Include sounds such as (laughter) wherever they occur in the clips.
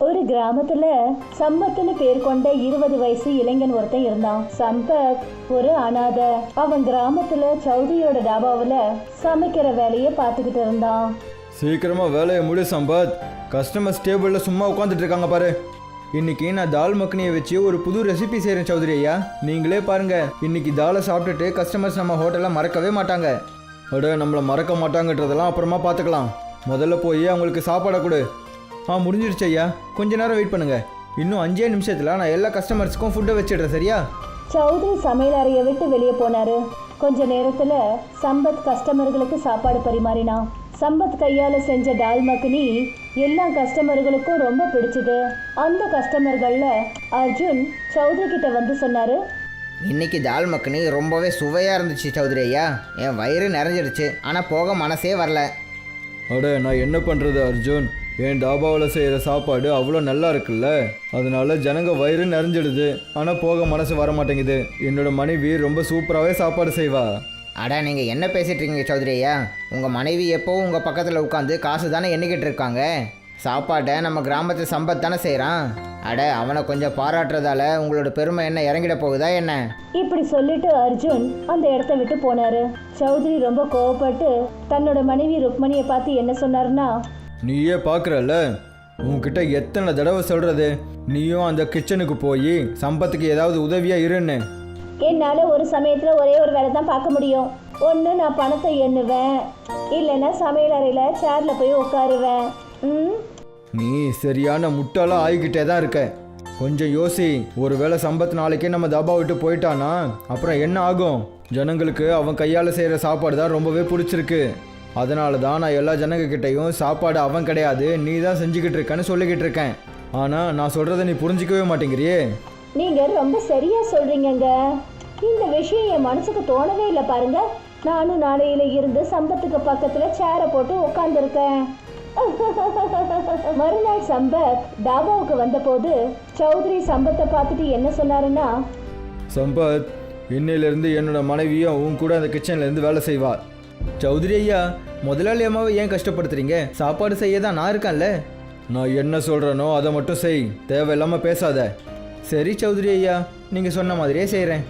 ஒரு கிராமத்துல சம்பத்னு பேர் கொண்ட இருபது வயசு இளைஞன் ஒருத்தன் இருந்தான். சம்பத் ஒரு அனாதை. அவன் கிராமத்துல சௌதியோட டாபாவில் சமைக்கிற வேலையை பார்த்துக்கிட்டு இருந்தான். சீக்கிரமா வேலையை முடி சம்பத். கஸ்டமர்ஸ் டேபிளில் சும்மா உட்காந்துட்டு இருக்காங்க பாரு. இன்னைக்கு நான் தால் மக்னியை வச்சு ஒரு புது ரெசிபி செய்கிறேன் சௌதரி ஐயா. நீங்களே பாருங்க. இன்னைக்கு தாலை சாப்பிட்டுட்டு கஸ்டமர்ஸ் நம்ம ஹோட்டலில் மறக்கவே மாட்டாங்க. அட நம்மளை மறக்க மாட்டாங்கன்றதெல்லாம் அப்புறமா பார்த்துக்கலாம். முதல்ல போய் அவங்களுக்கு சாப்பாடை கொடு. ஆ முடிஞ்சிடுச்சு ஐயா. கொஞ்ச நேரம் வெயிட் பண்ணுங்க. இன்னும் அஞ்சே நிமிஷத்தில் நான் எல்லா கஸ்டமர்ஸ்க்கும் ஃபுட்டை வச்சிடுறேன் சரியா? சௌத்ரி சமையல் அறையை விட்டு வெளியே போனாரு. கொஞ்ச நேரத்துல சம்பத் கஸ்டமர்களுக்கு சாப்பாடு பரிமாறினான் சம்பத் கையால செஞ்ச டால் மக்னி எல்லா கஸ்டமர்களுக்கும் ரொம்ப பிடிச்சது. அந்த கஸ்டமர்கள்ல அர்ஜுன் சௌத்ரி கிட்ட வந்து சொன்னாரு இன்னைக்கு தால் மக்னி ரொம்பவே சுவையாக இருந்துச்சு சௌத்ரி ஐயா. என் வயிறு நிறைஞ்சிடுச்சு ஆனால் போக மனசே வரல. அட நான் என்ன பண்ணுறது அர்ஜுன்? என் டாபாவில் செய்கிற சாப்பாடு அவ்வளோ நல்லா இருக்குல்ல? அதனால ஜனங்க வயிறு நிறைஞ்சிடுது. ஆனால் போக மனசு வர மாட்டேங்குது என்னோட மனைவி ரொம்ப சூப்பராகவே சாப்பாடு செய்வா. அட நீங்கள் என்ன பேசிட்டு இருக்கீங்க சௌத்ரி ஐயா? உங்கள் மனைவி எப்போவும் உங்கள் பக்கத்தில் உட்காந்து காசு தானே எண்ணிக்கிட்டு இருக்காங்க? சாப்பாட்டை நம்ம கிராமத்து சம்பத் தானே செய்கிறான் அட அவனை கொஞ்சம் பாராட்டுறதால உங்களோட பெருமை என்ன இறங்கிட போகுதா என்ன? இப்படி சொல்லிட்டு அர்ஜுன் அந்த இடத்த விட்டு போனாரு. சௌத்ரி ரொம்ப கோவப்பட்டு தன்னோட மனைவி ருக்மணியை பார்த்து என்ன சொன்னாருன்னா நீயே பார்க்குறல்ல? உன்கிட்ட எத்தனை தடவை சொல்கிறது நீயும் அந்த கிச்சனுக்கு போய் சம்பத்துக்கு ஏதாவது உதவியாக இருன்னு. என்னால ஒரு சமயத்துல ஒரே ஒரு வேலை தான் பார்க்க முடியும். ஒன்று நான் பணத்தை எண்ணுவேன். இல்லைன்னா சமையல் அறையில சேர்ல போய் உட்காருவேன். ம்? நீ சரியான முட்டாளாக ஆகிக்கிட்டே தான் இருக்க. கொஞ்சம் யோசி. ஒருவேளை சம்பத் நாளைக்கே நம்ம தபா விட்டு போயிட்டானா? அப்புறம் என்ன ஆகும்? ஜனங்களுக்கு அவன் கையால் செய்கிற சாப்பாடு தான் ரொம்பவே பிடிச்சிருக்கு. அதனால தான் நான் எல்லா ஜனங்க கிட்டேயும் சாப்பாடு அவன் கிடையாது நீ தான் செஞ்சுக்கிட்டு இருக்கேன்னு சொல்லிக்கிட்டு இருக்கேன் ஆனால் நான் சொல்கிறத நீ புரிஞ்சிக்கவே மாட்டேங்கிறியே? நீங்க ரொம்ப சரியா சொல்றீங்கங்க. இந்த விஷயம் என் மனசுக்கு தோணவே இல்லை பாருங்க. நானும் நாளையில இருந்து சம்பத்துக்கு பக்கத்துல சேரை போட்டு உட்காந்துருக்கேன் மறுநாள் சம்பத் டாபாவுக்கு வந்தபோது சௌத்ரி சம்பத்தை பார்த்துட்டு என்ன சொன்னாருன்னா சம்பத் இன்னையிலேருந்து என்னோட மனைவியும் உன் கூட அந்த கிச்சன்லேருந்து வேலை செய்வா. சௌதரி ஐயா முதலாளி அம்மாவை ஏன் கஷ்டப்படுத்துறீங்க? சாப்பாடு செய்ய தான் நான் இருக்கேன்ல. நான் என்ன சொல்கிறேனோ அதை மட்டும் செய். தேவையில்லாமல் பேசாத. சரி சௌதரி ஐயா நீங்கள் சொன்ன மாதிரியே செய்கிறேன்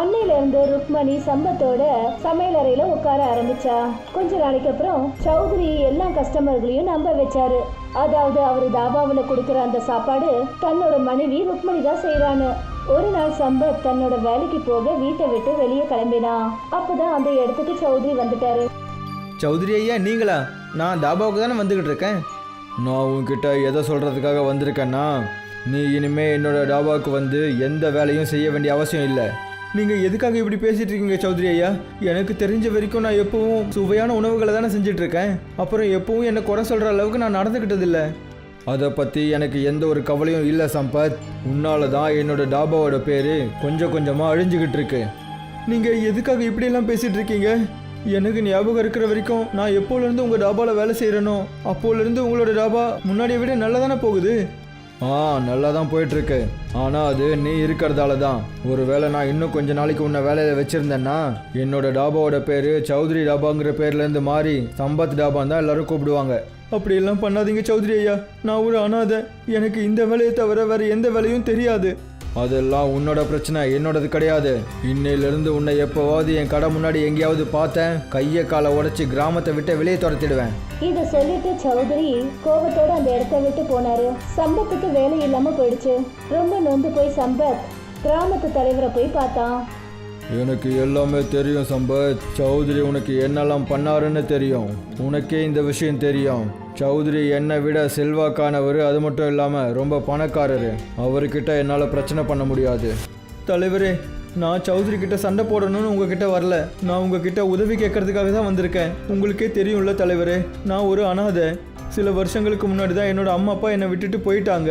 அன்னையில இருந்து ருக்மணி சம்பத்தோட சமையல் அறையில உட்கார ஆரம்பிச்சா. கொஞ்ச நாளைக்கு அப்புறம் சௌத்ரி எல்லா கஸ்டமர்களையும் நம்ப வச்சாரு. அதாவது அவரு தாபாவில் கொடுக்குற அந்த சாப்பாடு தன்னோட மனைவி ருக்மணி தான் செய்றான்னு. ஒரு நாள் சம்பத் தன்னோட வேலைக்கு போக வீட்டை விட்டு வெளியே கிளம்பினான் அப்பதான் அந்த இடத்துக்கு சௌத்ரி வந்துட்டாரு. சௌத்ரி ஐயா நீங்களா? நான் தாபாவுக்கு தானே வந்துக்கிட்டு இருக்கேன். நான் உன்கிட்ட எதை சொல்கிறதுக்காக வந்திருக்கேன்னா நீ இனிமே என்னோட டாபாவுக்கு வந்து எந்த வேலையும் செய்ய வேண்டிய அவசியம் இல்லை. நீங்கள் எதுக்காக இப்படி பேசிட்டு இருக்கீங்க சௌத்ரி ஐயா? எனக்கு தெரிஞ்ச வரைக்கும் நான் எப்பவும் சுவையான உணவுகளை தானே செஞ்சுட்டு இருக்கேன். அப்புறம் எப்பவும் என்னை குறை சொல்கிற அளவுக்கு நான் நடந்துக்கிட்டதில்லை அதை பற்றி எனக்கு எந்த ஒரு கவலையும் இல்லை சம்பத். உன்னால தான் என்னோட டாபாவோட பேர் கொஞ்சம் கொஞ்சமாக அழிஞ்சுக்கிட்டு இருக்கு. நீங்கள் எதுக்காக இப்படியெல்லாம் பேசிட்டு இருக்கீங்க? எனக்கு ஞாபகம் இருக்கிற வரைக்கும் நான் எப்போலேருந்து உங்கள் டாபாவில் வேலை செய்கிறேனோ அப்போலேருந்து உங்களோட டாபா முன்னாடியை விட நல்லா தானே போகுது? ஆ நல்லா தான் போயிட்டுருக்கு. ஆனால் அது நீ இருக்கிறதால தான் ஒருவேளை நான் இன்னும் கொஞ்ச நாளைக்கு உன்னை வேலையில் வச்சுருந்தேன்னா என்னோட டாபாவோட பேர் சௌத்ரி டாபாங்கிற பேர்லேருந்து மாறி சம்பத் டாபான்னு தான் எல்லாரும் கூப்பிடுவாங்க. அப்படியெல்லாம் பண்ணாதீங்க சௌத்ரி ஐயா. நான் ஒரு அனாதை. எனக்கு இந்த வேலையை தவிர வேற எந்த வேலையும் தெரியாது. அதெல்லாம் உன்னோட பிரச்சனை என்னோடது கிடையாது. இன்னையிலிருந்து உன்னை எப்போவாவது என் கடை முன்னாடி எங்கேயாவது பார்த்தேன். கையை காலை உடைச்சி கிராமத்தை விட்டு வெளியே துரத்திடுவேன். இத சொல்லிட்டு சௌத்ரி கோபத்தோட அந்த இடத்த விட்டு போனாரு. சம்பத்துக்கு வேலை இல்லாம போயிடுச்சு. ரொம்ப நொந்து போய் சம்பத் கிராமத்து தலைவரை போய் பார்த்தான். எனக்கு எல்லாமே தெரியும் சம்பத். சௌத்ரி உனக்கு என்னெல்லாம் பண்ணாருன்னு தெரியும். உனக்கே இந்த விஷயம் தெரியும். சௌத்ரி என்னை விட செல்வாக்கானவர் அது மட்டும் இல்லாமல் ரொம்ப பணக்காரரு. அவர்கிட்ட என்னால் பிரச்சனை பண்ண முடியாது. தலைவரே நான் சௌத்ரி கிட்ட சண்டை போடணும்னு உங்ககிட்ட வரல. நான் உங்ககிட்ட உதவி கேட்கறதுக்காக தான் வந்திருக்கேன். உங்களுக்கே தெரியும்ல தலைவரே நான் ஒரு அனாதை. சில வருஷங்களுக்கு முன்னாடி தான் என்னோட அம்மா அப்பா என்னை விட்டுட்டு போயிட்டாங்க.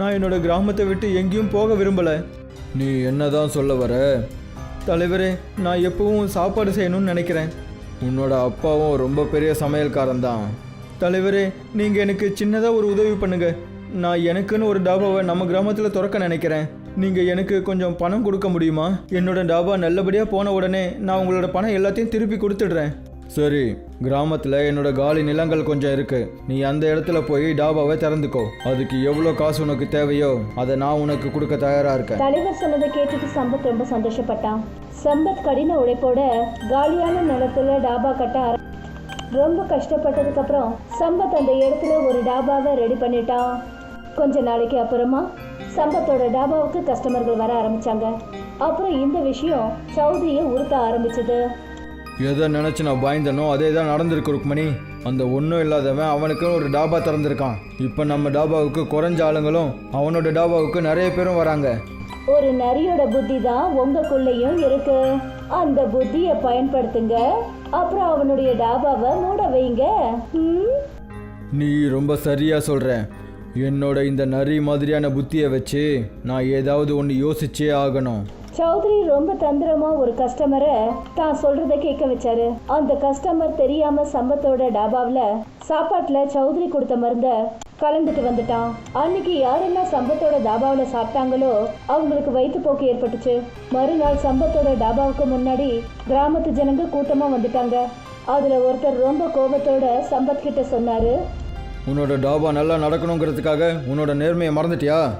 நான் என்னோட கிராமத்தை விட்டு எங்கேயும் போக விரும்பலை. நீ என்னதான் சொல்ல வர? தலைவரே நான் எப்பவும் சாப்பாடு செய்யணும்னு நினைக்கிறேன். உன்னோட அப்பாவும் ரொம்ப பெரிய சமையல்காரன் தான் தலைவரே நீங்கள் எனக்கு சின்னதாக ஒரு உதவி பண்ணுங்க. நான் எனக்குன்னு ஒரு டாபாவை நம்ம கிராமத்தில் திறக்க நினைக்கிறேன். நீங்கள் எனக்கு கொஞ்சம் பணம் கொடுக்க முடியுமா? என்னோட டாபா நல்லபடியாக போன உடனே நான் உங்களோட பணம் எல்லாத்தையும் திருப்பி கொடுத்துடுறேன். சரி கிராமத்தில் என்னோட காலி நிலங்கள் கொஞ்சம் இருக்கு. நீ அந்த இடத்துல போய் டாபாவை திறந்துக்கோ. அதுக்கு எவ்வளோ காசு உனக்கு தேவையோ அதை நான் உனக்கு கொடுக்க தயாரா இருக்கேன். தலைவர் சொன்னதை கேட்டுட்டு சம்பத் ரொம்ப சந்தோஷப்பட்டான். சம்பத் கடின உழைப்போட காலியான நிலத்துல டாபா கட்ட ரொம்ப கஷ்டப்பட்டதுக்கு அப்புறம் சம்பத் அந்த இடத்துல ஒரு டாபாவை ரெடி பண்ணிட்டான். கொஞ்ச நாளைக்கு அப்புறமா சம்பத்தோட டாபாவுக்கு கஸ்டமர்கள் வர ஆரம்பிச்சாங்க. அப்புறம் இந்த விஷயம் சௌத்ரியை உறுத்த ஆரம்பிச்சது. எதை நினச்சி நான் பயந்தனோ அதே தான் நடந்திருக்கு ருக்மணி. அந்த ஒன்றும் இல்லாதவன் அவனுக்குன்னு ஒரு டாபா திறந்திருக்கான். இப்போ நம்ம டாபாவுக்கு குறைஞ்ச ஆளுங்களும் அவனோட டாபாவுக்கு நிறைய பேரும் வராங்க. ஒரு நரியோட புத்தி தான் உங்களுக்குள்ளேயும் இருக்கு. அந்த புத்தியை பயன்படுத்துங்க. அப்புறம் அவனுடைய டாபாவை மூட வைங்க? நீ ரொம்ப சரியா சொல்ற. என்னோட இந்த நரி மாதிரியான புத்தியை வச்சு நான் ஏதாவது ஒன்று யோசிச்சே ஆகணும். சௌத்ரி ரொம்ப தந்திரமா ஒரு கஸ்டமரை தான் சொல்றத கேட்க வச்சாரு. அந்த கஸ்டமர் தெரியாம சம்பத்தோட டாபாவில் சாப்பாட்டுல சௌத்ரி கொடுத்த மருந்த கலந்துட்டு வந்துட்டான். அன்னைக்கு யாரெல்லாம் சம்பத்தோட டாபாவில் சாப்பிட்டாங்களோ அவங்களுக்கு வயிற்றுப்போக்கு ஏற்பட்டுச்சு. மறுநாள் சம்பத்தோட டாபாவுக்கு முன்னாடி கிராமத்து ஜனங்க கூட்டமா வந்துட்டாங்க. அதுல ஒருத்தர் ரொம்ப கோபத்தோட சம்பத் கிட்ட சொன்னாரு. உன்னோட டாபா நல்லா நடக்கணுங்கிறதுக்காக உன்னோட நேர்மையை மறந்துட்டியா?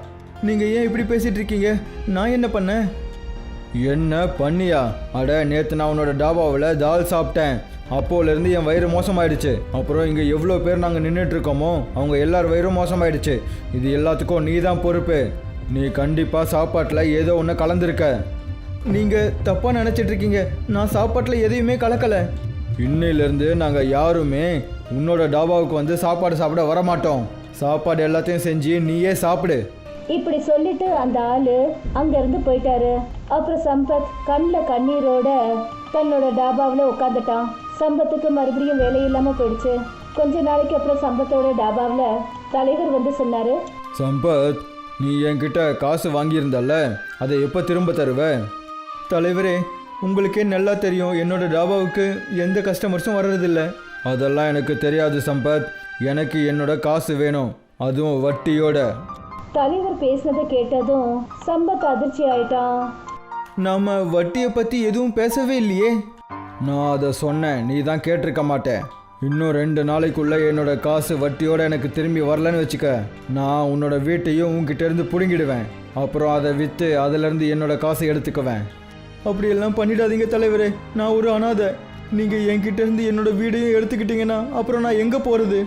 நீங்கள் ஏன் இப்படி பேசிட்டு இருக்கீங்க? நான் என்ன பண்ணேன்? என்ன பண்ணியா? அட நேற்று நான் உன்னோட டாபாவில் தால் சாப்பிட்டேன். அப்போலேருந்து என் வயிறு மோசமாயிடுச்சு. அப்புறம் இங்கே எவ்வளோ பேர் நாங்கள் நின்றுட்டு இருக்கோமோ அவங்க எல்லார் வயிறும் மோசமாயிடுச்சு. இது எல்லாத்துக்கும் நீ தான் பொறுப்பு. நீ கண்டிப்பாக சாப்பாட்டில் ஏதோ ஒன்று கலந்துருக்க. நீங்கள் தப்பாக நினச்சிட்டு இருக்கீங்க நான் சாப்பாட்டில் எதையுமே கலக்கலை. இன்னையிலேருந்து நாங்கள் யாருமே உன்னோட டாபாவுக்கு வந்து சாப்பாடு சாப்பிட வரமாட்டோம். சாப்பாடு எல்லாத்தையும் செஞ்சு நீயே சாப்பிடு. இப்படி சொல்லிட்டு அந்த ஆளு அங்கிருந்து போயிட்டாரு. அப்புறம் சம்பத் கண்ணில் கண்ணீரோட தன்னோட டாபாவில் உட்காந்துட்டான் சம்பத்துக்கு மறுபடியும் வேலை இல்லாம போயிடுச்சு. கொஞ்ச நாளைக்கு அப்புறம் சம்பத்தோட டாபாவில் தலைவர் வந்து சொன்னாரு. சம்பத் நீ என்கிட்ட காசு வாங்கியிருந்தல்ல? அதை எப்போ திரும்ப தருவ? தலைவரே உங்களுக்கே நல்லா தெரியும். என்னோட டாபாவுக்கு எந்த கஸ்டமர்ஸும் வர்றதில்ல. அதெல்லாம் எனக்கு தெரியாது சம்பத். எனக்கு என்னோட காசு வேணும். அதுவும் வட்டியோட. தலைவர் பேசினதை கேட்டதும் சம்பத் அதிர்ச்சி ஆயிட்டான். நம்ம வட்டியை பற்றி எதுவும் பேசவே இல்லையே? நான் அதை சொன்னேன் நீ தான் கேட்டிருக்க மாட்டேன் இன்னும் ரெண்டு நாளைக்குள்ளே என்னோட காசு வட்டியோட எனக்கு திரும்பி வரலன்னு வச்சுக்க. நான் உன்னோட வீட்டையும் உங்ககிட்டேருந்து பிடுங்கிடுவேன். அப்புறம் அதை விற்று அதிலேருந்து என்னோட காசை எடுத்துக்குவேன். அப்படியெல்லாம் பண்ணிடாதீங்க தலைவரே நான் ஒரு அனாதை. நீங்கள் என்கிட்டேருந்து என்னோட வீடையும் எடுத்துக்கிட்டீங்கன்னா அப்புறம் நான் எங்கே போகிறது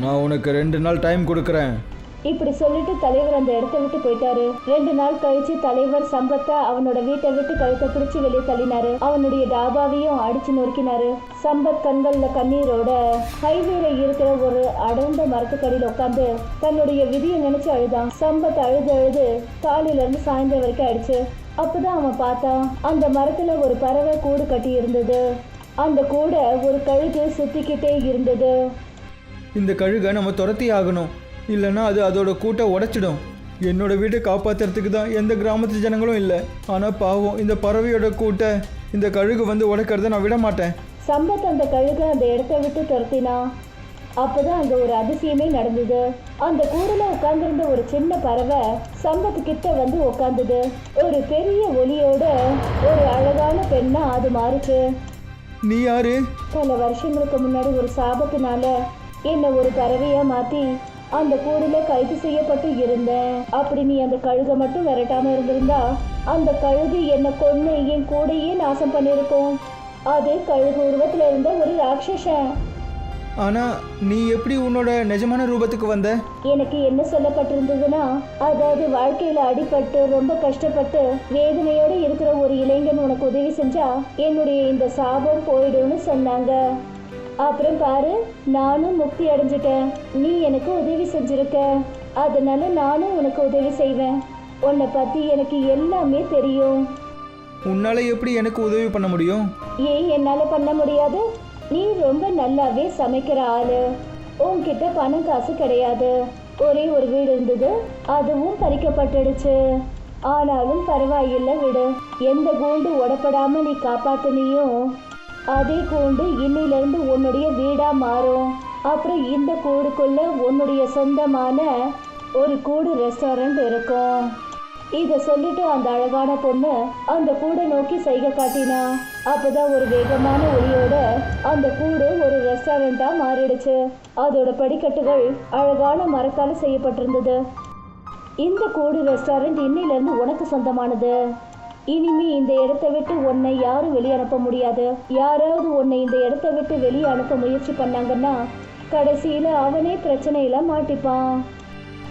நான் உனக்கு ரெண்டு நாள் டைம் கொடுக்குறேன். இப்படி சொல்லிட்டு தலைவர் அந்த இடத்த விட்டு போயிட்டாரு. ரெண்டு நாள் கழிச்சு தலைவர் சம்பத்தை அவனோட வீட்டை விட்டு கழுத்தை பிடிச்சு வெளியே தள்ளினாரு. அவனுடைய டாபாவையும் அடிச்சு நொறுக்கினாரு. சம்பத் கண்கள்ல கண்ணீரோட ஹைவேல இருக்கிற ஒரு அடர்ந்த மரத்துக்கடியில் உட்காந்து தன்னுடைய விதியை நினைச்சு அழுதான். சம்பத் அழுது அழுது காலையில இருந்து சாயந்தரம் வரைக்கும் ஆயிடுச்சு அப்பதான் அவன் பார்த்தான் அந்த மரத்துல ஒரு பறவை கூடு கட்டி இருந்தது. அந்த கூடை ஒரு கழுகு சுத்திக்கிட்டே இருந்தது. இந்த கழுகை நம்ம துரத்தி ஆகணும் இல்லைன்னா அது அதோட கூட்டை உடைச்சிடும். என்னோட வீட்டை காப்பாத்துறதுக்கு தான் எந்த கிராமத்து ஜனங்களும் இல்லை. ஆனால் பாவம் இந்த பறவையோட கூட்டை இந்த கழுகு வந்து உடைக்கிறத நான் விட மாட்டேன். சம்பத் அந்த கழுகை அந்த இடத்த விட்டு துரத்தினான் அப்பதான் அங்க ஒரு அதிசயமே நடந்தது. அந்த கூடுல உட்கார்ந்திருந்த ஒரு சின்ன பறவை சம்பத் கிட்ட வந்து உட்கார்ந்தது. ஒரு பெரிய ஒலியோட ஒரு அழகான பெண்ணா அது மாறுச்சு. நீ யாரு? பல வருஷங்களுக்கு முன்னாடி ஒரு சாபத்தினால என்னை ஒரு பறவையா மாத்தி அந்த கூடுல கைது செய்யப்பட்டு இருந்தேன். அப்படி நீ அந்த கழுகை மட்டும் விரட்டாம இருந்திருந்தா அந்த கழுகு என்னை கொன்னு என் கூடையே நாசம் பண்ணியிருக்கும். அது கழுகு உருவத்துல இருந்த ஒரு ராட்சசன். ஆனால் நீ எப்படி உன்னோட நிஜமான ரூபத்துக்கு வந்த? எனக்கு என்ன சொல்லப்பட்டிருந்ததுன்னா அதாவது வாழ்க்கையில அடிபட்டு ரொம்ப கஷ்டப்பட்டு வேதனையோட இருக்கிற ஒரு இளைஞன் உனக்கு உதவி செஞ்சா என்னுடைய இந்த சாபம் போயிடும்னு சொன்னாங்க. அப்புறம் பாரு நானும் முக்தி அடைஞ்சிட்டேன். நீ எனக்கு உதவி செஞ்சிருக்க. அதனால நானும் உனக்கு உதவி செய்வேன். உன்னை பத்தி எனக்கு எல்லாமே தெரியும். உன்னால் எப்படி எனக்கு உதவி பண்ண முடியும்? ஏன் என்னால பண்ண முடியாது. நீ ரொம்ப நல்லாவே சமைக்கிற ஆளு. உன்கிட்ட பணம் காசு கிடையாது. ஒரே ஒரு வீடு இருந்தது அதுவும் பறிக்கப்பட்டுடுச்சு. ஆனாலும் பரவாயில்லை விடு. எந்த கூண்டு உடப்படாம நீ காப்பாத்துனியும். அதே கூண்டு இன்னிலிருந்து உன்னுடைய வீடா மாறும். அப்புறம் இந்த கூடுக்குள்ள உன்னுடைய சொந்தமான ஒரு கூடு ரெஸ்டாரண்ட் இருக்கும். இத சொல்லிட்டு அந்த அழகான பொண்ணு அந்த கூடை நோக்கி சைகை காட்டினா. அப்பதான் ஒரு வேகமான ஒளியோட அந்த கூடு ஒரு ரெஸ்டாரண்டா மாறிடுச்சு. அதோட படிக்கட்டுகள் அழகான மரத்தால செய்யப்பட்டிருந்தது. இந்த கூடு ரெஸ்டாரண்ட் இன்னிலிருந்து உனக்கு சொந்தமானது. இனிமே இந்த இடத்தை விட்டு உன்னை யாரும் வெளியே அனுப்ப முடியாது. யாராவது உன்னை இந்த இடத்தை விட்டு வெளியே அனுப்ப முயற்சி பண்ணாங்கன்னா கடைசியில அவனே பிரச்சனையில மாட்டிப்பான்.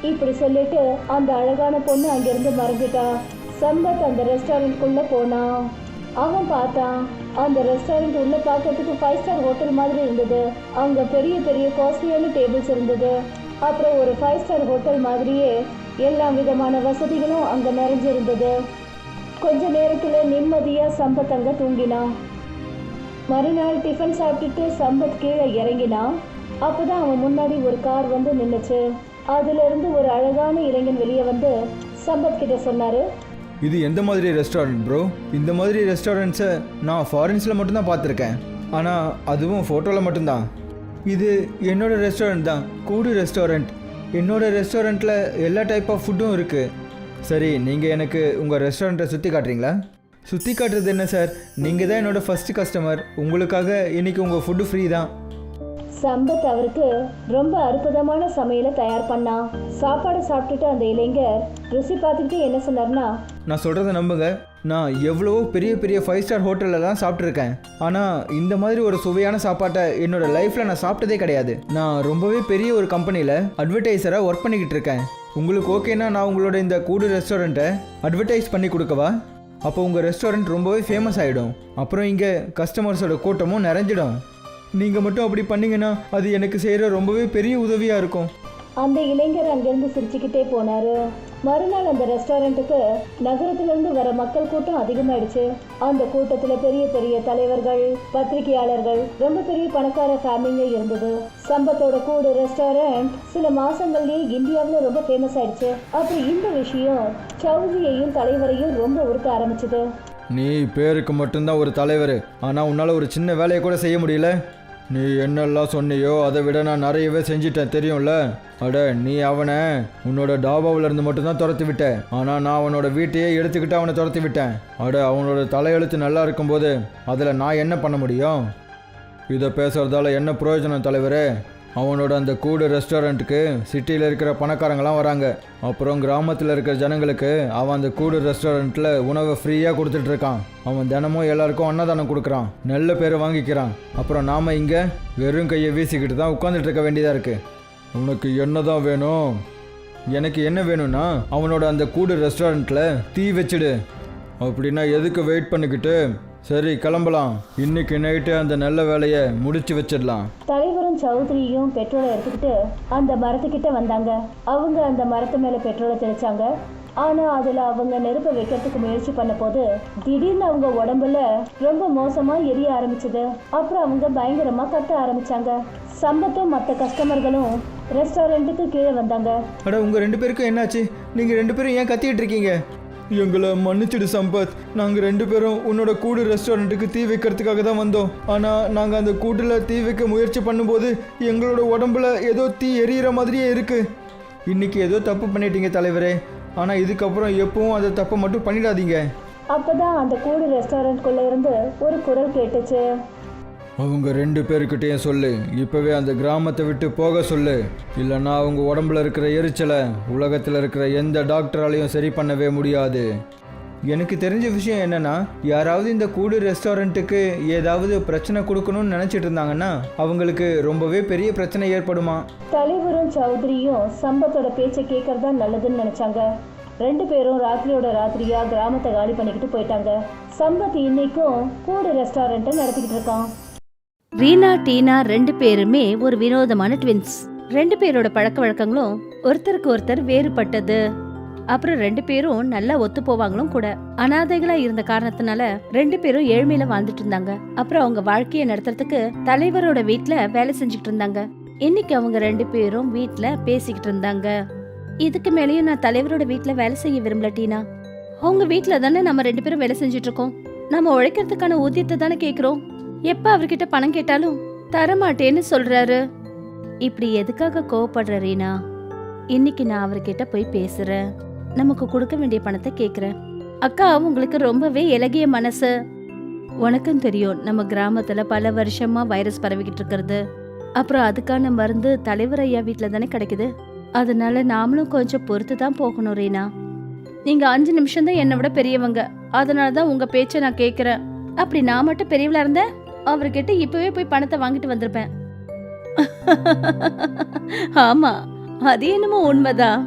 இப்படி சொல்லிட்டு அந்த அழகான பொண்ணு அங்கிருந்து மறைஞ்சிட்டா. சம்பத் அந்த ரெஸ்டாரண்ட்குள்ள போனான் அவன் பார்த்தான் அந்த ரெஸ்டாரண்ட் உள்ள பார்க்கறதுக்கு ஃபைவ் ஸ்டார் ஹோட்டல் மாதிரி இருந்தது. அங்க பெரிய பெரிய காஸ்ட்லியான டேபிள்ஸ் இருந்தது. அப்புறம் ஒரு ஃபைவ் ஸ்டார் ஹோட்டல் மாதிரியே எல்லா விதமான வசதிகளும் அங்க நிறைஞ்சிருந்தது. கொஞ்ச நேரத்துல நிம்மதியா சம்பத் அங்க தூங்கினான் மறுநாள் டிஃபன் சாப்பிட்டுட்டு சம்பத் கீழே இறங்கினான் அப்பதான் அவன் முன்னாடி ஒரு கார் வந்து நின்னுச்சு. அதுல இருந்து ஒரு அழகான இளைஞன் வெளியே வந்து சம்பத் கிட்ட சொன்னாரு இது எந்த மாதிரி ரெஸ்டாரண்ட் ப்ரோ இந்த மாதிரி ரெஸ்டாரண்ட்ஸை நான் ஃபாரின்ஸில் மட்டும்தான் பார்த்துருக்கேன். ஆனால் அதுவும் ஃபோட்டோவில் மட்டும்தான். இது என்னோட ரெஸ்டாரண்ட் தான். கூடு ரெஸ்டாரண்ட் என்னோட ரெஸ்டாரண்ட்டில் எல்லா டைப் ஆஃப் ஃபுட்டும் இருக்குது சரி நீங்கள் எனக்கு உங்கள் ரெஸ்டாரண்ட்டை சுற்றி காட்டுறீங்களா? சுற்றி காட்டுறது என்ன சார்? நீங்கள் தான் என்னோட ஃபஸ்ட்டு கஸ்டமர் உங்களுக்காக இன்னைக்கு உங்கள் ஃபுட்டு ஃப்ரீ தான். சம்பத் அவருக்கு ரொம்ப அற்புதமான சமையலை தயார் பண்ணான் சாப்பாடு சாப்பிட்டுட்டு அந்த இளைஞர் ருசி பார்த்துக்கிட்டு என்ன சொன்னார்னா நான் சொல்கிறத நம்புங்க. நான் எவ்வளவோ பெரிய பெரிய ஃபைவ் ஸ்டார் ஹோட்டல்லலாம் சாப்பிட்ருக்கேன் ஆனால் இந்த மாதிரி ஒரு சுவையான சாப்பாட்டை என்னோட லைஃப்பில் நான் சாப்பிட்டதே கிடையாது. நான் ரொம்பவே பெரிய ஒரு கம்பெனியில் அட்வர்டைஸராக ஒர்க் பண்ணிக்கிட்டு இருக்கேன். உங்களுக்கு ஓகேனா நான் உங்களோட இந்த கூடு ரெஸ்டாரண்ட்டை அட்வர்டைஸ் பண்ணி கொடுக்கவா? அப்போ உங்கள் ரெஸ்டாரண்ட் ரொம்பவே ஃபேமஸ் ஆகிடும் அப்புறம் இங்கே கஸ்டமர்ஸோட கூட்டமும் நிறைஞ்சிடும். நீங்கள் மட்டும் அப்படி பண்ணீங்கன்னா அது எனக்கு செய்கிற ரொம்பவே பெரிய உதவியாக இருக்கும். அந்த இளைஞர் அங்கிருந்து சிரிச்சுக்கிட்டே போனாரு. மறுநாள் அந்த ரெஸ்டாரண்ட்டுக்கு நகரத்திலிருந்து வர மக்கள் கூட்டம் அதிகமாயிடுச்சு. அந்த கூட்டத்துல பெரிய பெரிய தலைவர்கள் பத்திரிகையாளர்கள் ரொம்ப பெரிய பணக்கார ஃபேமிலிங்க இருந்தது. சம்பத்தோட கூடு ரெஸ்டாரண்ட் சில மாசங்கள்லயே இந்தியாவில் ரொம்ப ஃபேமஸ் ஆயிடுச்சு. அப்புறம் இந்த விஷயம் சௌதியையும் தலைவரையும் ரொம்ப உருக்க ஆரம்பிச்சது. நீ பேருக்கு மட்டும்தான் ஒரு தலைவர். ஆனால் உன்னால் ஒரு சின்ன வேலையை கூட செய்ய முடியல. நீ என்னெல்லாம் சொன்னியோ அதை விட நான் நிறையவே செஞ்சிட்டேன் தெரியும்ல? அட நீ அவனை உன்னோட டாபாவில் இருந்து மட்டும்தான் துரத்தி விட்டேன் ஆனால் நான் அவனோட வீட்டையே எடுத்துக்கிட்டு அவனை துரத்தி விட்டேன். அட அவனோட தலையெழுத்து நல்லா இருக்கும்போது அதில் நான் என்ன பண்ண முடியும்? இதை பேசுறதால என்ன பிரயோஜனம் தலைவரே? அவனோட அந்த கூடு ரெஸ்டாரண்ட்டுக்கு சிட்டியில் இருக்கிற பணக்காரங்களாம் வராங்க. அப்புறம் கிராமத்தில் இருக்கிற ஜனங்களுக்கு அவன் அந்த கூடு ரெஸ்டாரண்ட்டில் உணவை ஃப்ரீயாக கொடுத்துட்டு இருக்கான். அவன் தினமும் எல்லாருக்கும் அன்னதானம் கொடுக்குறான். நல்ல பேரை வாங்கிக்கிறான். அப்புறம் நாம் இங்கே வெறும் கையை வீசிக்கிட்டு தான் உட்காந்துட்டு இருக்க வேண்டியதாக இருக்குது உனக்கு என்ன தான் வேணும்? எனக்கு என்ன வேணும்னா அவனோட அந்த கூடு ரெஸ்டாரண்ட்டில் தீ வச்சுடு. அப்படின்னா எதுக்கு வெயிட் பண்ணிக்கிட்டு சரி கிளம்பலாம். இன்னைக்கு நைட்டு அந்த நல்ல வேலையை முடிச்சு வச்சிடலாம். தலைவரும் சௌத்ரியும் பெட்ரோலை எடுத்துக்கிட்டு அந்த மரத்துக்கிட்ட வந்தாங்க. அவங்க அந்த மரத்து மேல பெட்ரோலை தெளிச்சாங்க. ஆனா அதுல அவங்க நெருப்பை வைக்கிறதுக்கு முயற்சி பண்ண போது திடீர்னு அவங்க உடம்புல ரொம்ப மோசமா எரிய ஆரம்பிச்சது. அப்புறம் அவங்க பயங்கரமா கத்த ஆரம்பிச்சாங்க. சம்பத்தும் மற்ற கஸ்டமர்களும் ரெஸ்டாரண்ட்டுக்கு கீழே வந்தாங்க. அட உங்கள் ரெண்டு பேருக்கும் என்னாச்சு? நீங்கள் ரெண்டு பேரும் ஏன் கத்திக்கிட்டு இருக்கீங்க? எங்களை மன்னிச்சிடு சம்பத். நாங்கள் ரெண்டு பேரும் உன்னோட கூடு ரெஸ்டாரண்ட்டுக்கு தீ வைக்கிறதுக்காக தான் வந்தோம். ஆனால் நாங்கள் அந்த கூட்டில் தீ வைக்க முயற்சி பண்ணும்போது எங்களோட உடம்புல ஏதோ தீ எரியிற மாதிரியே இருக்கு. இன்னைக்கு ஏதோ தப்பு பண்ணிட்டீங்க தலைவரே. ஆனால் இதுக்கப்புறம் எப்பவும் அந்த தப்பை மட்டும் பண்ணிடாதீங்க. அப்பதான் அந்த கூடு ரெஸ்டாரண்ட்குள்ள இருந்து ஒரு குரல் கேட்டுச்சு. அவங்க ரெண்டு பேர்கிட்டயும் சொல்லு. இப்போவே அந்த கிராமத்தை விட்டு போக சொல்லு. இல்லைன்னா அவங்க உடம்புல இருக்கிற எரிச்சலை உலகத்தில் இருக்கிற எந்த டாக்டராலையும் சரி பண்ணவே முடியாது. எனக்கு தெரிஞ்ச விஷயம் என்னென்னா யாராவது இந்த கூடு ரெஸ்டாரண்ட்டுக்கு ஏதாவது பிரச்சனை கொடுக்கணும்னு நினச்சிட்டு இருந்தாங்கன்னா அவங்களுக்கு ரொம்பவே பெரிய பிரச்சனை ஏற்படுமா? தலைவரும் சௌத்ரியும் சம்பத்தோட பேச்சை கேட்கறதா நல்லதுன்னு நினச்சாங்க. ரெண்டு பேரும் ராத்திரியோட ராத்திரியா கிராமத்தை காலி பண்ணிக்கிட்டு போயிட்டாங்க. சம்பத் இன்னைக்கும் கூடு ரெஸ்டாரண்ட்டை நடத்திக்கிட்டு இருக்கான். ரீனா டீனா ரெண்டு பேருமே ஒரு வினோதமான ட்வின்ஸ் ரெண்டு பேரோட பழக்க வழக்கங்களும் ஒருத்தருக்கு ஒருத்தர் வேறுபட்டது. அப்புறம் ரெண்டு பேரும் நல்லா ஒத்து போவாங்களும் கூட. அனாதைகளா இருந்த காரணத்தினால ரெண்டு பேரும் ஏழ்மையில வாழ்ந்துட்டு இருந்தாங்க. அப்புறம் அவங்க வாழ்க்கையை நடத்துறதுக்கு தலைவரோட வீட்ல வேலை செஞ்சுட்டு இருந்தாங்க. இன்னைக்கு அவங்க ரெண்டு பேரும் வீட்ல பேசிக்கிட்டு இருந்தாங்க. இதுக்கு மேலேயும் நான் தலைவரோட வீட்ல வேலை செய்ய விரும்பல டீனா. அவங்க வீட்டுல தானே நம்ம ரெண்டு பேரும் வேலை செஞ்சுட்டு இருக்கோம். நம்ம உழைக்கிறதுக்கான ஊதியத்தை தானே கேக்குறோம். எப்ப அவர்கிட்ட பணம் கேட்டாலும் தரமாட்டேன்னு சொல்றாரு. இப்படி எதுக்காக கோவப்படுற ரீனா? இன்னைக்கு நான் அவர்கிட்ட போய் பேசுறேன். நமக்கு கொடுக்க வேண்டிய பணத்தை கேக்குறேன். அக்கா உங்களுக்கு ரொம்பவே இலகிய மனசு. உனக்கும் தெரியும் நம்ம கிராமத்துல பல வருஷமா வைரஸ் பரவிக்கிட்டு இருக்கிறது. அப்புறம் அதுக்கான மருந்து தலைவர் ஐயா வீட்டில் தானே கிடைக்குது. அதனால நாமளும் கொஞ்சம் பொறுத்து தான் போகணும் ரீனா. நீங்க அஞ்சு நிமிஷம் தான் என்னை விட பெரியவங்க. அதனால தான் உங்க பேச்சை நான் கேட்குறேன் அப்படி நான் மட்டும் பெரியவளா இருந்தேன்? அவர்கிட்ட இப்பவே போய் பணத்தை வாங்கிட்டு வந்திருப்பேன். (laughs) ஆமா அது என்னமோ உண்மைதான்.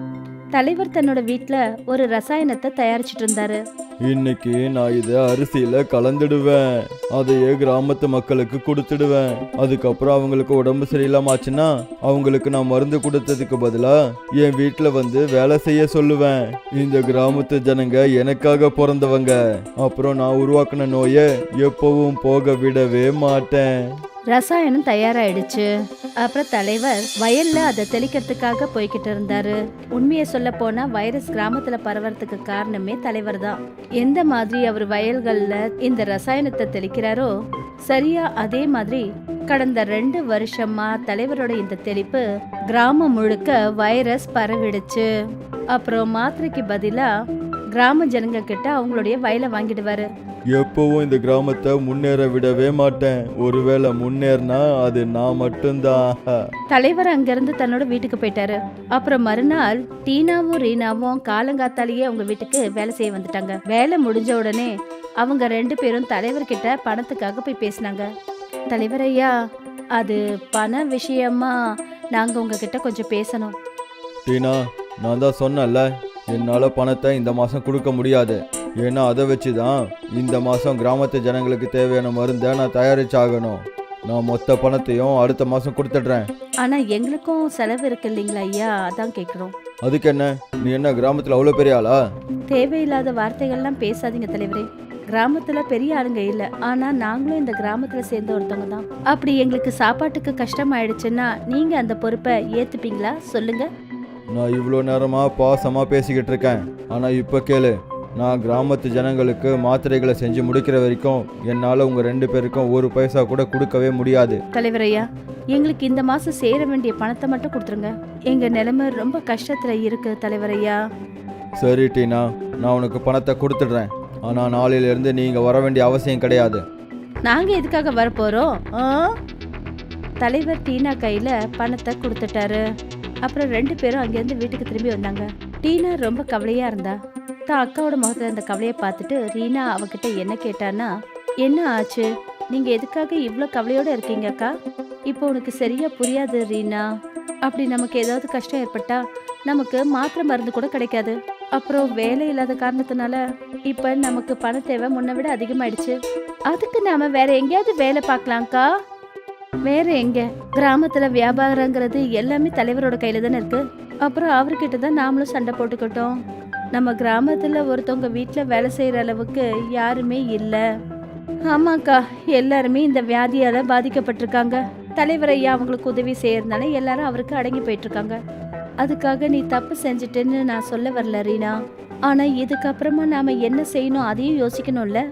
தலைவர் தன்னோட வீட்டில் ஒரு ரசாயனத்தை தயாரிச்சிட்டு இருந்தாரு. இன்னைக்கு நான் இதை அரிசியில் கலந்துடுவேன். அதையே கிராமத்து மக்களுக்கு கொடுத்துடுவேன். அதுக்கப்புறம் அவங்களுக்கு உடம்பு சரியில்லாம ஆச்சுன்னா அவங்களுக்கு நான் மருந்து கொடுத்ததுக்கு பதிலாக என் வீட்டில் வந்து வேலை செய்ய சொல்லுவேன். இந்த கிராமத்து ஜனங்க எனக்காக பிறந்தவங்க. அப்புறம் நான் உருவாக்கின நோயை எப்பவும் போக விடவே மாட்டேன். ரசாயனம் தயாராயிடுச்சு. அப்புறம் தலைவர் வயல்ல அதை தெளிக்கிறதுக்காக போய்கிட்டு இருந்தாரு. உண்மையை சொல்ல போனா வைரஸ் கிராமத்துல பரவறதுக்கு காரணமே தலைவர் தான். எந்த மாதிரி அவர் வயல்களில் இந்த ரசாயனத்தை தெளிக்கிறாரோ சரியா அதே மாதிரி கடந்த ரெண்டு வருஷமா தலைவரோட இந்த தெளிப்பு கிராமம் முழுக்க வைரஸ் பரவிடுச்சு. அப்புறம் மாத்திரைக்கு பதிலா கிராம ஜனங்க கிட்ட அவங்களுடைய வயலை வாங்கிடுவாரு. எப்பவும் இந்த கிராமத்தை முன்னேற விடவே மாட்டேன். ஒருவேளை முன்னேறினா அது நான் மட்டும்தான். தலைவர் அங்கிருந்து தன்னோட வீட்டுக்கு போயிட்டாரு. அப்புறம் மறுநாள் டீனாவும் ரீனாவும் காலங்காத்தாலேயே அவங்க வீட்டுக்கு வேலை செய்ய வந்துட்டாங்க. வேலை முடிஞ்ச உடனே அவங்க ரெண்டு பேரும் தலைவர்கிட்ட பணத்துக்காக போய் பேசினாங்க. தலைவர் ஐயா அது பண விஷயமா நாங்க உங்ககிட்ட கொஞ்சம் பேசணும். டீனா நான் தான் சொன்னேன்ல என்னால் பணத்தை இந்த மாதம் கொடுக்க முடியாது. ஏன்னா அதை வச்சு தான் இந்த மாதம் கிராமத்து ஜனங்களுக்கு தேவையான மருந்தை நான் தயாரிச்சாகணும். நான் மொத்த பணத்தையும் அடுத்த மாதம் கொடுத்துட்றேன். ஆனா எங்களுக்கும் செலவு இருக்கு இல்லைங்களா ஐயா? அதான் கேக்குறோம். அதுக்கு என்ன? நீ என்ன கிராமத்தில் அவ்வளோ பெரிய ஆளா? தேவையில்லாத வார்த்தைகள்லாம் பேசாதீங்க தலைவரே. கிராமத்துல பெரிய ஆளுங்க இல்ல. ஆனா நாங்களும் இந்த கிராமத்துல சேர்ந்த ஒருத்தவங்க தான். அப்படி எங்களுக்கு சாப்பாட்டுக்கு கஷ்டம் ஆயிடுச்சுன்னா நீங்க அந்த பொறுப்பை ஏத்துப்பீங்களா? சொல்லுங்க. நான் இவ்வளோ நேரமாக பாசமாக பேசிக்கிட்டு இருக்கேன். ஆனால் இப்போ கேளு. நான் கிராமத்து ஜனங்களுக்கு மாத்திரைகளை செஞ்சு முடிக்கிற வரைக்கும் என்னால் உங்கள் ரெண்டு பேருக்கும் ஒரு பைசா கூட கொடுக்கவே முடியாது. தலைவர் ஐயா எங்களுக்கு இந்த மாசம் சேர வேண்டிய பணத்தை மட்டும் கொடுத்துருங்க. எங்க நிலைமை ரொம்ப கஷ்டத்துல இருக்கு தலைவர் ஐயா சரி டீனா நான் உனக்கு பணத்தை கொடுத்துட்றேன். ஆனால் நாளையிலேருந்து நீ இங்கே வர வேண்டிய அவசியம் கிடையாது. நாங்க எதுக்காக வரப்போறோம்? ஆ? தலைவர் டீனா கையில பணத்தை கொடுத்துட்டாரு. அப்புறம் ரெண்டு பேரும் அங்கேருந்து வீட்டுக்கு திரும்பி வந்தாங்க. டீனா ரொம்ப கவலையா இருந்தா. தான் அக்காவோட முகத்துல அந்த கவலையை பார்த்துட்டு ரீனா அவகிட்ட என்ன கேட்டான்னா என்ன ஆச்சு? நீங்க எதுக்காக இவ்வளோ கவலையோட இருக்கீங்க அக்கா? இப்போ உனக்கு சரியா புரியாது ரீனா. அப்படி நமக்கு ஏதாவது கஷ்டம் ஏற்பட்டா நமக்கு மாத்திரை மருந்து கூட கிடைக்காது. அப்புறம் வேலை இல்லாத காரணத்தினால இப்ப நமக்கு பண தேவை முன்ன விட அதிகமாயிடுச்சு. அதுக்கு நாம வேற எங்கேயாவது வேலை பார்க்கலாம்க்கா வேற எங்க? கிராமத்துல வியாபாரங்கிறது எல்லாமே தலைவரோட கையில தானே இருக்கு. அப்புறம் அவர்கிட்ட தான் நாமளும் சண்டை போட்டுக்கிட்டோம். நம்ம கிராமத்தில் ஒருத்தவங்க வீட்டில் வேலை செய்கிற அளவுக்கு யாருமே இல்லை. ஆமாக்கா எல்லாருமே இந்த வியாதியால் பாதிக்கப்பட்டிருக்காங்க. தலைவர் ஐயா அவங்களுக்கு உதவி செய்யறதுனால எல்லாரும் அவருக்கு அடங்கி போயிட்டுருக்காங்க. அதுக்காக நீ தப்பு செஞ்சுட்டேன்னு நான் சொல்ல வரல ரீனா. ஆனால் இதுக்கப்புறமா நாம் என்ன செய்யணும் அதையும் யோசிக்கணும்ல.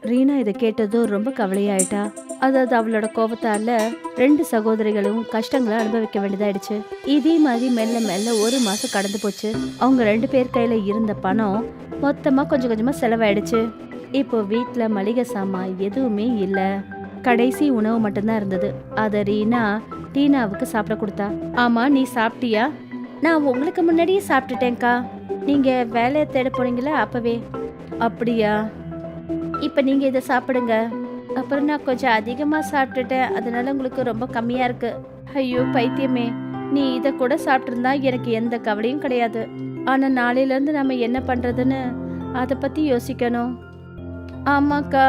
ரீனா இதை கேட்டதும் ரொம்ப கவலையாயிட்டா. அதாவது அவளோட கோபத்தால ரெண்டு சகோதரிகளும் கஷ்டங்களை அனுபவிக்க வேண்டியதாயிடுச்சு. இதே மாதிரி மெல்ல மெல்ல ஒரு மாசம் கடந்து போச்சு. அவங்க ரெண்டு பேர் கையில இருந்த பணம் மொத்தமா கொஞ்சம் கொஞ்சமா செலவாயிடுச்சு. இப்போ வீட்டுல மளிகை சாமான் எதுவுமே இல்ல. கடைசி உணவு மட்டும்தான் இருந்தது. அதை ரீனா டீனாவுக்கு சாப்பிட கொடுத்தா. ஆமா நீ சாப்பிட்டியா? நான் உங்களுக்கு முன்னாடியே சாப்பிட்டுட்டேன்க்கா. நீங்க வேலையை தேட போனீங்களா அப்பவே? அப்படியா? இப்போ நீங்க இதை சாப்பிடுங்க. அப்புறம் நான் கொஞ்சம் அதிகமாக சாப்பிட்டுட்டேன். அதனால உங்களுக்கு ரொம்ப கம்மியா இருக்கு. ஐயோ பைத்தியமே. நீ இதை கூட சாப்பிட்ருந்தா எனக்கு எந்த கவலையும் கிடையாது. ஆனால் நாளையிலேருந்து நம்ம என்ன பண்ணுறதுன்னு அதை பற்றி யோசிக்கணும். ஆமாக்கா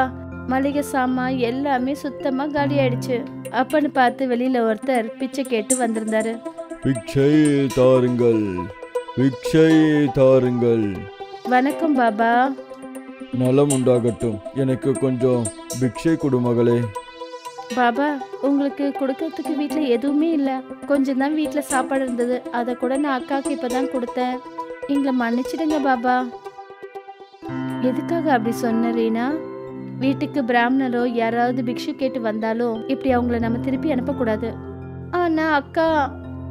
மளிகை சாமான் எல்லாமே சுத்தமாக காலி ஆயிடுச்சு. அப்பன்னு பார்த்து வெளியில் ஒருத்தர் பிச்சை கேட்டு வந்திருந்தாரு. பிக்ஷை தாருங்கள். பிக்ஷை தாருங்கள். வணக்கம் பாபா. நலம் உண்டாகட்டும். எனக்கு கொஞ்சம் பிக்ஷை கொடு மகளே. பாபா உங்களுக்கு கொடுக்கறதுக்கு வீட்டில் எதுவுமே இல்லை. கொஞ்சம் தான் வீட்டில் சாப்பாடு இருந்தது. அதை கூட நான் அக்காவுக்கு இப்போ தான் கொடுத்தேன். எங்களை மன்னிச்சிடுங்க பாபா. எதுக்காக அப்படி சொன்ன ரீனா? வீட்டுக்கு பிராமணரோ யாராவது பிக்ஷு கேட்டு வந்தாலும் இப்படி அவங்கள நம்ம திருப்பி அனுப்பக்கூடாது. ஆனா அக்கா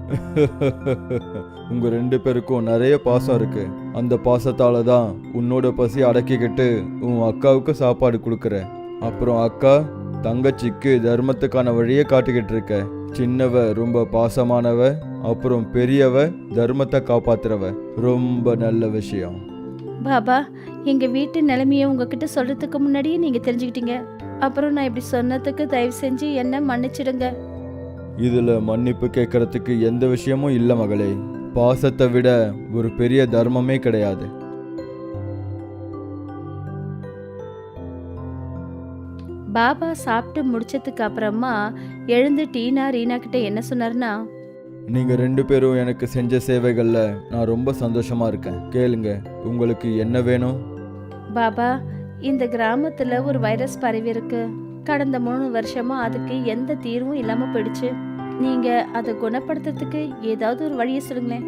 (laughs) உங்க ரெண்டு பேருக்கும் நிறைய பாசம் இருக்கு. அந்த பாசத்தால தான் உன்னோட பசி அடக்கிக்கிட்டு உன் அக்காவுக்கு சாப்பாடு கொடுக்குற அப்புறம் அக்கா தங்கச்சிக்கு தர்மத்துக்கான வழியை காட்டிக்கிட்டு இருக்க. சின்னவ ரொம்ப பாசமானவ அப்புறம் பெரியவ தர்மத்தை காப்பாத்துறவ. ரொம்ப நல்ல விஷயம். பாபா எங்க வீட்டு நிலைமைய உங்ககிட்ட சொல்றதுக்கு முன்னாடியே நீங்க தெரிஞ்சுக்கிட்டீங்க. அப்புறம் நான் இப்படி சொன்னதுக்கு தயவு செஞ்சு என்ன மன்னிச்சிடுங்க. இதுல மன்னிப்பு கேட்கறதுக்கு எந்த விஷயமும் இல்லை மகளே. பாசத்தை விட ஒரு பெரிய தர்மமே கிடையாது. பாபா சாப்பிட்டு முடிச்சதுக்கு அப்புறமா எழுந்து டீனா ரீனா கிட்ட என்ன சொன்னார்னா நீங்க ரெண்டு பேரும் எனக்கு செஞ்ச சேவைகள்ல நான் ரொம்ப சந்தோஷமா இருக்கேன். கேளுங்க உங்களுக்கு என்ன வேணும்? பாபா இந்த கிராமத்துல ஒரு வைரஸ் பரவி இருக்கு. கடந்த மூணு வருஷமா அதுக்கு எந்த தீர்வும் இல்லாம போயிடுச்சு. நீங்க அதை குணப்படுத்துறதுக்கு ஏதாவது ஒரு வழியை சொல்லுங்களேன்.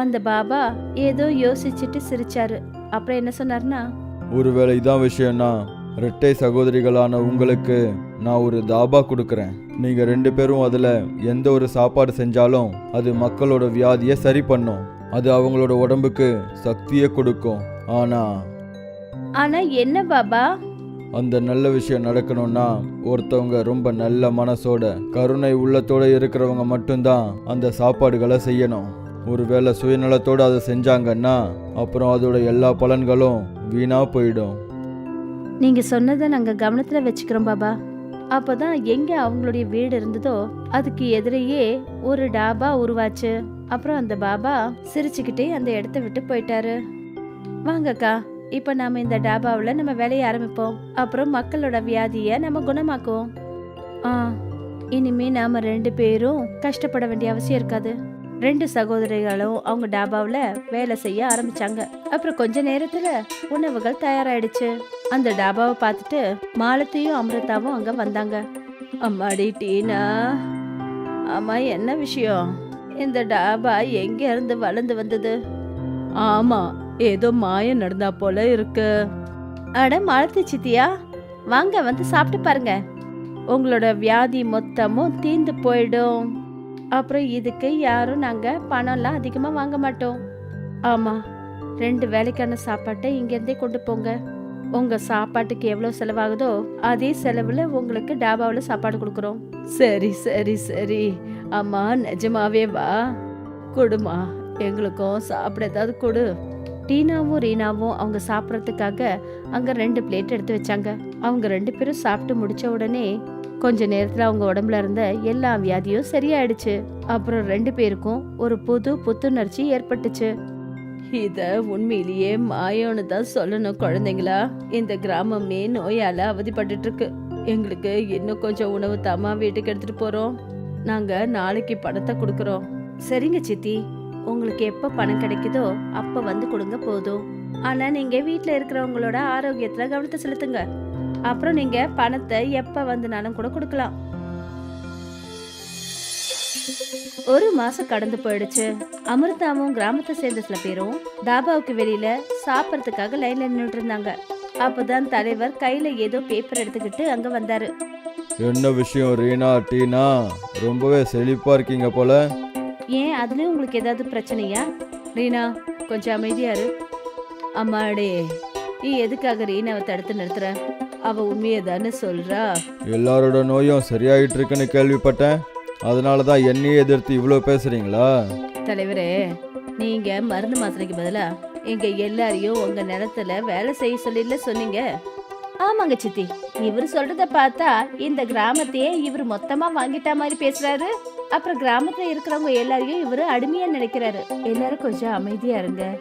அந்த பாபா ஏதோ யோசிச்சுட்டு சிரிச்சாரு. அப்புறம் என்ன சொன்னார்னா ஒருவேளை இதான் விஷயம்னா ரெட்டை சகோதரிகளான உங்களுக்கு நான் ஒரு தாபா கொடுக்குறேன். நீங்க ரெண்டு பேரும் அதுல எந்த ஒரு சாப்பாடு செஞ்சாலும் அது மக்களோட வியாதியை சரி பண்ணும். அது அவங்களோட உடம்புக்கு சக்தியை கொடுக்கும். ஆனா ஆனா என்ன பாபா? அந்த நல்ல விஷயம் நடக்கணும்னா ஒருத்தவங்க ரொம்ப நல்ல மனசோட கருணை உள்ளத்தோட இருக்கிறவங்க மட்டும்தான் அந்த சாப்பாடுகளை செய்யணும். ஒருவேளை சுயநலத்தோடு அதை செஞ்சாங்கன்னா அப்புறம் அதோட எல்லா பலன்களும் வீணா போயிடும். நீங்க சொன்னதை நாங்க கவனத்துல வச்சுக்கிறோம் பாபா. அப்பதான் எங்க அவங்களுடைய வீடு இருந்ததோ அதுக்கு எதிரையே ஒரு டாபா உருவாச்சு. அப்புறம் அந்த பாபா சிரிச்சுக்கிட்டே அந்த இடத்த விட்டு போயிட்டாரு. வாங்கக்கா. இப்போ நாம இந்த டாபாவில் நம்ம வேலையை ஆரம்பிப்போம். அப்புறம் மக்களோட வியாதியை நம்ம குணமாக்குவோம். ஆ இனிமே நாம ரெண்டு பேரும் கஷ்டப்பட வேண்டிய அவசியம் இருக்காது. ரெண்டு சகோதரிகளும் அவங்க டாபாவில் வேலை செய்ய ஆரம்பிச்சாங்க. அப்புறம் கொஞ்ச நேரத்துல உணவுகள் தயாராயிடுச்சு. அந்த டாபாவை பார்த்துட்டு மாலத்தையும் அமிர்தாவும் அங்க வந்தாங்க. அம்மாடி டீனா? ஆமா என்ன விஷயம்? இந்த டாபா எங்க இருந்து வளர்ந்து வந்தது? ஆமா ஏதோ மாயம் நடந்தா போல இருக்கு. அட மாலத்து சித்தியா வாங்க வந்து சாப்பிட்டு பாருங்க. உங்களோட வியாதி மொத்தமும் தீந்து போயிடும். அப்புறம் இதுக்கு யாரும் நாங்க பணம்லாம் அதிகமா வாங்க மாட்டோம். ஆமா ரெண்டு வேலைக்கான சாப்பாட்டை இங்கேருந்தே கொண்டு போங்க. உங்க சாப்பாட்டுக்கு எவ்வளவு செலவாகுதோ அதே செலவுல உங்களுக்கு டாபாவில் சாப்பாடு கொடுக்குறோம். சரி சரி சரி. அம்மா நிஜமாவே வா. கொடுமா எங்களுக்கும் சாப்பிட ஏதாவது கொடு. டீனாவும் ரீனாவும் அவங்க சாப்பிட்றதுக்காக அங்க ரெண்டு பிளேட் எடுத்து வச்சாங்க. அவங்க ரெண்டு பேரும் சாப்பிட்டு முடிச்ச உடனே கொஞ்ச நேரத்துல அவங்க உடம்புல இருந்த எல்லா வியாதியும் சரியாயிடுச்சு. அப்புறம் ரெண்டு பேருக்கும் ஒரு புது புத்துணர்ச்சி ஏற்பட்டுச்சு. இத உண்மையிலேயே மாயம்னு தான் சொல்லணும் குழந்தைங்களா. இந்த கிராமமே நோயால அவதிப்பட்டுட்டு இருக்கு எங்களுக்கு இன்னும் கொஞ்சம் உணவு தாமா வீட்டுக்கு எடுத்துட்டு போறோம். நாங்க நாளைக்கு பணத்தை கொடுக்கறோம். சரிங்க சித்தி. உங்களுக்கு எப்ப பணம் கிடைக்குதோ அப்ப வந்து கொடுங்க போதும். ஆனா நீங்க வீட்டில் இருக்கிறவங்களோட ஆரோக்கியத்துல கவனத்தை செலுத்துங்க. அப்புறம் நீங்க பணத்தை எப்ப வந்தனாலும் கூட கொடுக்கலாம். ஒரு மாசம் கடந்து போயிடுச்சு. அமிர்தாவும் கிராமத்தை சேர்ந்த சில பேரும் தாபாவுக்கு வெளியில சாப்பிடறதுக்காக லைன்ல நின்றுட்டு இருந்தாங்க. அப்பதான் தலைவர் கையில ஏதோ பேப்பர் எடுத்துக்கிட்டு அங்க வந்தாரு. என்ன விஷயம் ரீனா டீனா? ரொம்பவே செழிப்பா இருக்கீங்க போல. ஏன் அதுலயும் உங்களுக்கு ஏதாவது பிரச்சனையா? ரீனா கொஞ்சம் அமைதியா இரு. அம்மாடே நீ எதுக்காக ரீனாவை தடுத்து நிறுத்துற? அவ உண்மையை தானே சொல்றா. எல்லாரோட நோயும் சரியாயிட்டு இருக்குன்னு கேள்விப்பட்டேன். அதனால தான் என்னையே எதிர்த்து இவ்வளோ பேசுறீங்களா? தலைவரே நீங்க மருந்து மாத்திரைக்கு பதிலா எங்க எல்லாரையும் உங்க நிலத்துல வேலை செய்ய சொல்லில சொன்னீங்க. ஆமாங்க சித்தி. இவர் சொல்றத பார்த்தா இந்த கிராமத்தையே இவர் மொத்தமா வாங்கிட்டா மாதிரி பேசுறாரு. அப்புறம் கிராமத்துல இருக்கிறவங்க எல்லாரையும் இவரு அடிமையா நினைக்கிறாரு. எல்லாரும் கொஞ்சம் அமைதியா இருங்க.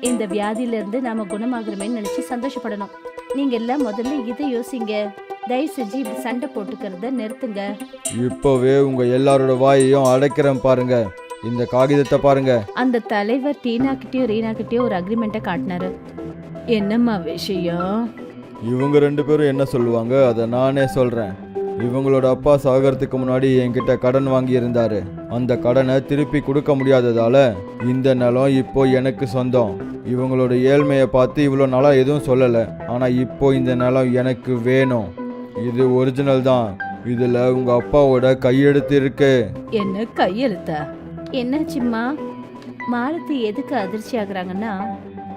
இந்த வியாதியில இருந்து நாம குணமாகணுமேன்னு நினைச்சு சந்தோஷப்படணும். நீங்க எல்லாம் முதல்ல இதை யோசிங்க. தயவு செஞ்சு இப்படி சண்டை போட்டுக்கிறத நிறுத்துங்க. இப்போவே உங்க எல்லாரோட வாயையும் அடைக்கிறேன் பாருங்க. இந்த காகிதத்தை பாருங்க. அந்த தலைவர் டீனா கிட்டயும் ரீனா கிட்டயும் ஒரு அக்ரிமெண்ட்டை காட்டினாரு. என்னம்மா விஷயம்? இவங்க ரெண்டு பேரும் என்ன சொல்லுவாங்க? அதை நானே சொல்கிறேன் இவங்களோட அப்பா சாகறதுக்கு முன்னாடி என்கிட்ட கடன் வாங்கியிருந்தார். அந்த கடனை திருப்பி கொடுக்க முடியாததால இந்த நிலம் இப்போ எனக்கு சொந்தம். இவங்களோட ஏழ்மையை பார்த்து இவ்வளோ நாளாக எதுவும் சொல்லலை. ஆனால் இப்போ இந்த நிலம் எனக்கு வேணும். இது ஒரிஜினல் தான். இதில் உங்கள் அப்பாவோட கையெழுத்து இருக்கு. என்ன கையெழுத்தா? என்னாச்சும்மா மாலதி எதுக்கு அதிர்ச்சி ஆகுறாங்கன்னா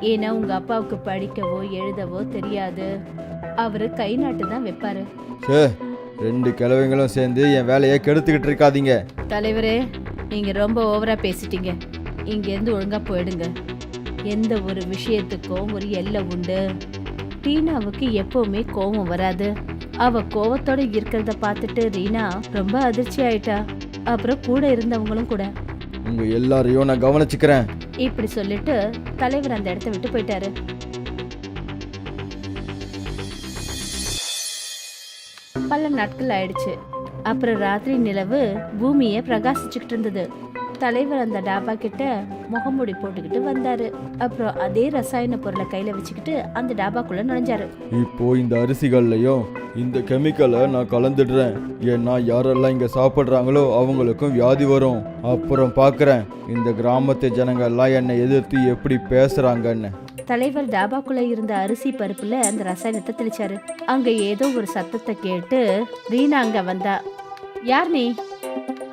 ஏன்னா உங்க அப்பாவுக்கு படிக்கவோ எழுதவோ தெரியாது. அவரு கை நாட்டு தான் வைப்பாரு. சே ரெண்டு கிழவைங்களும் சேர்ந்து என் வேலையை கெடுத்துக்கிட்டு இருக்காதீங்க. தலைவரே நீங்க ரொம்ப ஓவரா பேசிட்டீங்க. இங்க இருந்து ஒழுங்கா போயிடுங்க. எந்த ஒரு விஷயத்துக்கும் ஒரு எல்லை உண்டு. ரீனாவுக்கு எப்பவுமே கோபம் வராது. அவ கோவத்தோட இருக்கிறத பார்த்துட்டு ரீனா ரொம்ப அதிர்ச்சி ஆயிட்டா. அப்புறம் கூட இருந்தவங்களும் கூட. உங்க எல்லாரையும் நான் கவனிச்சுக்கிறேன். இப்படி சொல்லிட்டு தலைவர் அந்த இடத்த விட்டு போயிட்டாரு. பல நாட்கள் ஆயிடுச்சு. அப்புறம் ராத்திரி நிலவு பூமியை பிரகாசிச்சுக்கிட்டு இருந்தது. தலைவர் அந்த டாபா கிட்ட முகமூடி போட்டுக்கிட்டு வந்தாரு. அப்புறம் அதே ரசாயன பொருளை கையில வச்சுக்கிட்டு அந்த டாபாக்குள்ள நுழைஞ்சாரு. இப்போ இந்த அரிசிகள்லையும் இந்த கெமிக்கலை நான் கலந்துடுறேன். ஏன்னா யாரெல்லாம் இங்கே சாப்பிட்றாங்களோ அவங்களுக்கும் வியாதி வரும். அப்புறம் பார்க்குறேன் இந்த கிராமத்து ஜனங்க எல்லாம் என்னை எதிர்த்து எப்படி பேசுகிறாங்கன்னு தலைவர் டாபாக்குள்ள இருந்த அரிசி பருப்புல அந்த ரசாயனத்தை தெளிச்சாரு. அங்க ஏதோ ஒரு சத்தத்தை கேட்டு ரீனா அங்க வந்தா. யார் நீ?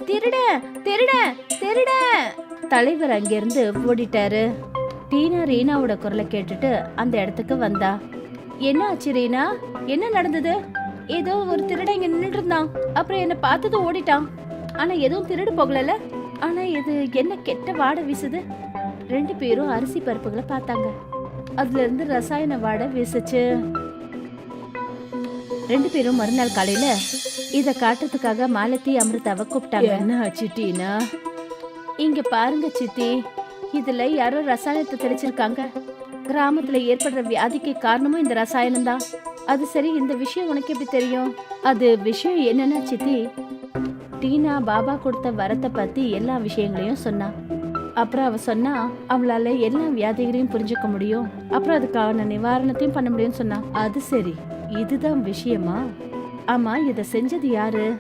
திருட திருட திருட. தலைவர் அங்கிருந்து ஓடிட்டாரு. டீனா ரீனாவோட குரலை கேட்டுட்டு அந்த இடத்துக்கு வந்தா. என்ன ஆச்சு ரீனா? என்ன நடந்தது? ஏதோ ஒரு திருட இங்க நின்னுட்டு இருந்தான். அப்புறம் என்ன பார்த்தது ஓடிட்டான். ஆனா எதுவும் திருடு போகலல ஆனா இது என்ன கெட்ட வாடை வீசுது? ரெண்டு பேரும் அரிசி பருப்புகளை பார்த்தாங்க. அதுல இருந்து ரசாயன வாடை வீசுச்சு. ரெண்டு பேரும் மறுநாள் காலையில இத காட்டுறதுக்காக மாலத்தி அமிர்தாவை கூப்பிட்டாங்க. என்ன ஆச்சு டீனா இங்க பாருங்க சித்தி இதுல யாரோ ரசாயனத்தை தெளிச்சிருக்காங்க. கிராமத்துல ஏற்படுற வியாதிக்கு காரணமும் இந்த ரசாயனம் தான். அது சரி இந்த விஷயம் உனக்கு எப்படி தெரியும்? அது விஷயம் என்னன்னா சித்தி டீனா பாபா கொடுத்த வரத்தை பத்தி எல்லா விஷயங்களையும் சொன்னா. அப்புறம் அவள் சொன்னா அவளால எல்லா வியாதிகளையும் புரிஞ்சுக்க முடியும். அப்புறம் அதுக்கான நிவாரணத்தையும் பண்ண முடியும்னு சொன்னா அது சரி. இதுதான் விஷயமா? ஆமா இதை செஞ்சது யாரு?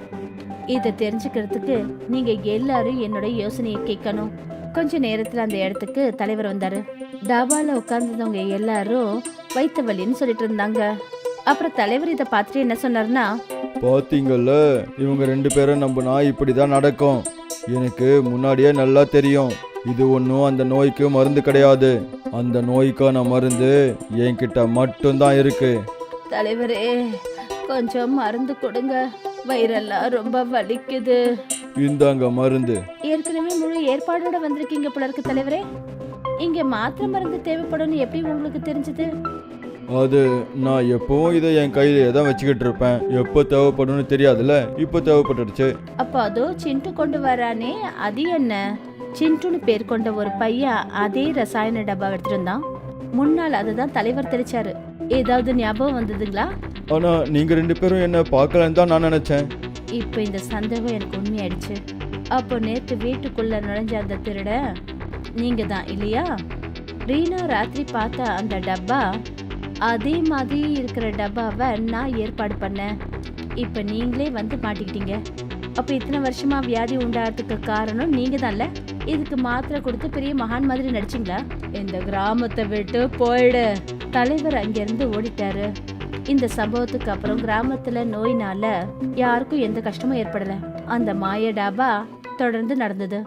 இதை தெரிஞ்சுக்கிறதுக்கு நீங்க எல்லாரும் என்னோட யோசனையை கேட்கணும். கொஞ்ச நேரத்துல அந்த இடத்துக்கு தலைவர் வந்தாரு. டாபால உட்காந்துருந்தவங்க எல்லாரும் வைத்த வலின்னு சொல்லிட்டு இருந்தாங்க. அப்புறம் தலைவர் இதை பார்த்துட்டு என்ன சொன்னாருன்னா பார்த்தீங்கல்ல இவங்க ரெண்டு பேரும் நம்பினா இப்படி தான் நடக்கும். எனக்கு முன்னாடியே நல்லா தெரியும். இது ஒன்றும் அந்த நோய்க்கு மருந்து கிடையாது. அந்த நோய்க்கான மருந்து என்கிட்ட மட்டும்தான் இருக்கு. தலைவரே கொஞ்சம் மருந்து கொடுங்க. வயிறெல்லாம் ரொம்ப வலிக்குது. இந்தாங்க மருந்து. ஏற்கனவே முழு ஏற்பாடோட வந்திருக்கீங்க போல இருக்கு தலைவரே. இங்க மாத்திரை மருந்து தேவைப்படும்னு எப்படி உங்களுக்கு தெரிஞ்சது? அது நான் எப்பவும் இதை என் கையிலே தான் வச்சுக்கிட்டு இருப்பேன். எப்போ தேவைப்படும்னு தெரியாதுல்ல? இப்போ தேவைப்பட்டுடுச்சு. அப்போ அதோ சிண்டு கொண்டு வரானே அது என்ன? சிண்டுன்னு பேர் கொண்ட ஒரு பையன் அதே ரசாயன டப்பா எடுத்துட்டு இருந்தான் முன்னால் அதுதான் தலைவர் தெளிச்சாரு ஏதாவது ஞாபகம் வந்ததுங்களா? ஆனால் நீங்கள் ரெண்டு பேரும் என்ன பார்க்கலன்னு தான் நான் நினச்சேன். இப்போ இந்த சந்தேகம் எனக்கு உண்மையாயிடுச்சு. அப்போ நேத்து வீட்டுக்குள்ள நுழைஞ்ச அந்த திருட நீங்க தான் இல்லையா? ரீனா ராத்திரி பார்த்த அந்த டப்பா அதே மாதிரி இருக்கிற டப்பாவை நான் ஏற்பாடு பண்ணேன். இப்போ நீங்களே வந்து மாட்டிக்கிட்டீங்க. அப்போ இத்தனை வருஷமா வியாதி உண்டாகிறதுக்கு காரணம் நீங்க தான்ல இதுக்கு மாத்திரை கொடுத்து பெரிய மகான் மாதிரி நடிச்சிங்களா? இந்த கிராமத்தை விட்டு போயிடு. தலைவர் அங்கிருந்து ஓடிட்டாரு. இந்த சம்பவத்துக்கு அப்புறம் கிராமத்துல நோயினால யாருக்கும் எந்த கஷ்டமும் ஏற்படல. அந்த மாய டாபா தொடர்ந்து நடந்தது.